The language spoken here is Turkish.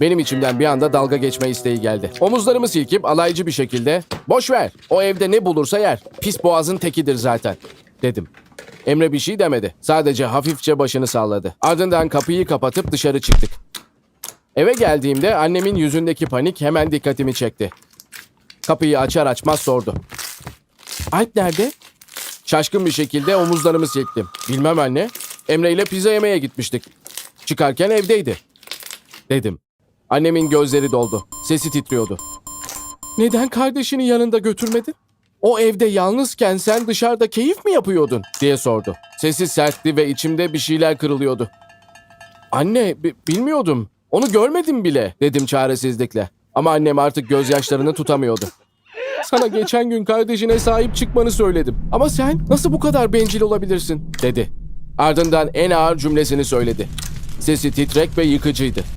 Benim içimden bir anda dalga geçme isteği geldi. Omuzlarımı silkip alaycı bir şekilde "Boş ver. O evde ne bulursa yer. Pis boğazın tekidir zaten." dedim. Emre bir şey demedi. Sadece hafifçe başını salladı. Ardından kapıyı kapatıp dışarı çıktık. Eve geldiğimde annemin yüzündeki panik hemen dikkatimi çekti. Kapıyı açar açmaz sordu. Alp nerede? Şaşkın bir şekilde omuzlarımı silktim. Bilmem anne. Emre ile pizza yemeye gitmiştik. Çıkarken evdeydi. Dedim. Annemin gözleri doldu. Sesi titriyordu. Neden kardeşini yanında götürmedin? O evde yalnızken sen dışarıda keyif mi yapıyordun? diye sordu. Sesi sertti ve içimde bir şeyler kırılıyordu. Anne, bi- bilmiyordum. Onu görmedim bile, dedim çaresizlikle. Ama annem artık gözyaşlarını tutamıyordu. Sana geçen gün kardeşine sahip çıkmanı söyledim. Ama sen nasıl bu kadar bencil olabilirsin? dedi. Ardından en ağır cümlesini söyledi. Sesi titrek ve yıkıcıydı.